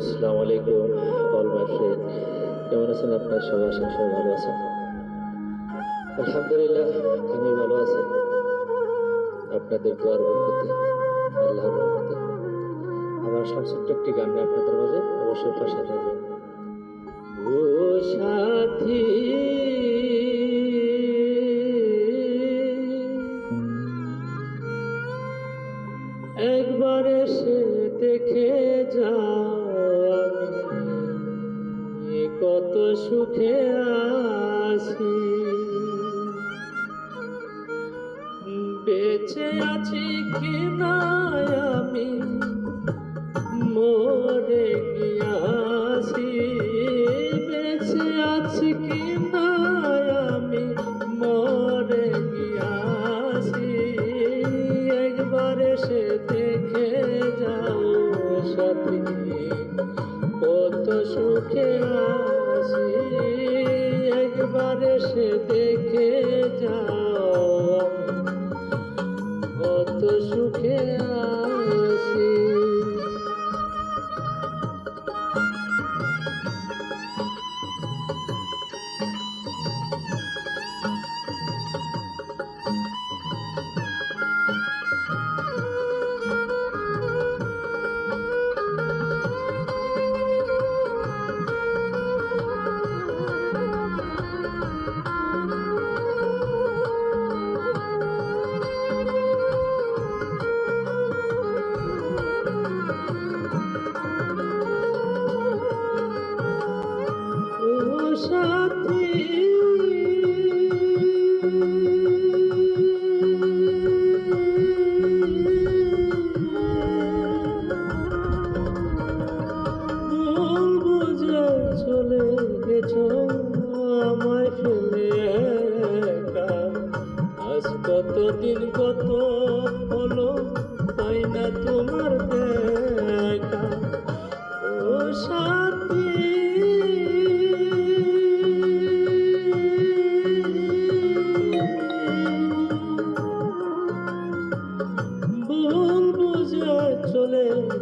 আসসালামু আলাইকুম all my কেমন আছেন আপনার? সবাই আছেন সবাই ভালো আছেন। আলহামদুলিল্লাহ, আমি ভালো আছি। আপনাদের দোয়ার বরকতে, আল্লাহর রহমতে। আমার সংসদ একটি গান আপনাদের মাঝে, অবশ্যই পাশে থাকবেন। ও সাথী, একবার এসে দেখে যাও। সুখে আছি। বেঁচে আছি কি না আমি? মরে গিয়াছি এসে দেখে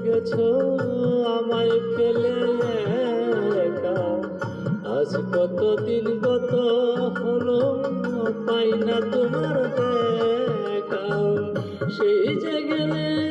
গেছো, আমায় ফেলে একা। আজ কতদিন কত হলো, পাই না তোমার দেখা। সেই যে গেলে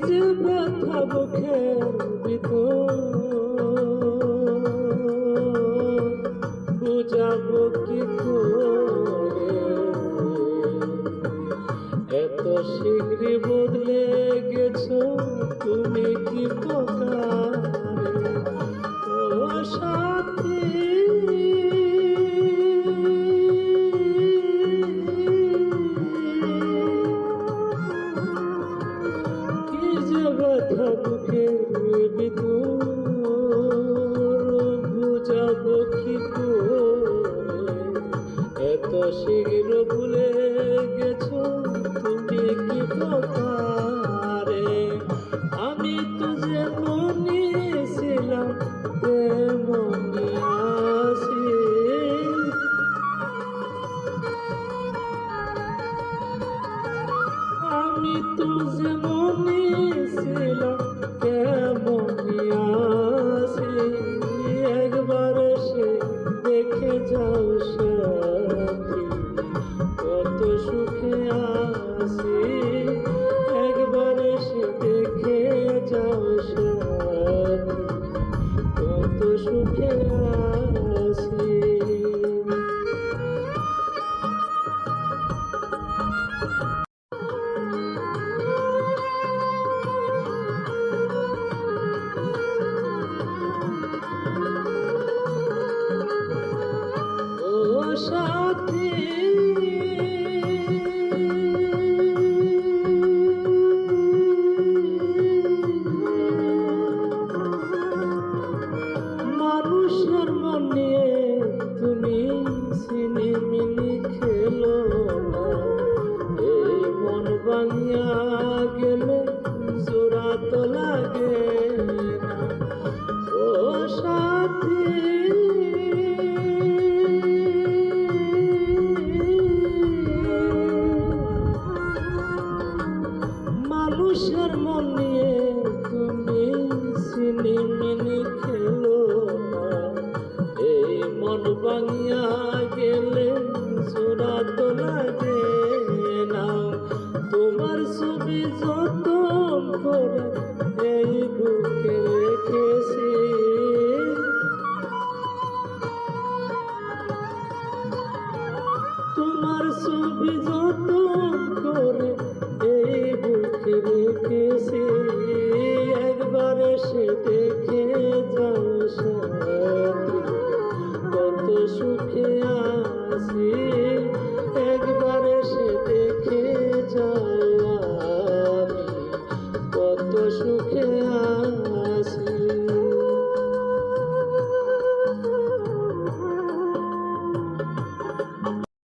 যে ব্যথা বুকের ভিতর বুঝাবো কি করে এত শীঘ্রই বদলে গেছো তুমি কি প্রকারে ও ভুলে গেছো তুমি কি প্রকারে আমি তো যেমন ছিলাম, তেমনই আছি। পুতুল যেমনই ছিল তেমনই আছি। একবার সে দেখে যাও সাথী মন যতন করে এই বুকে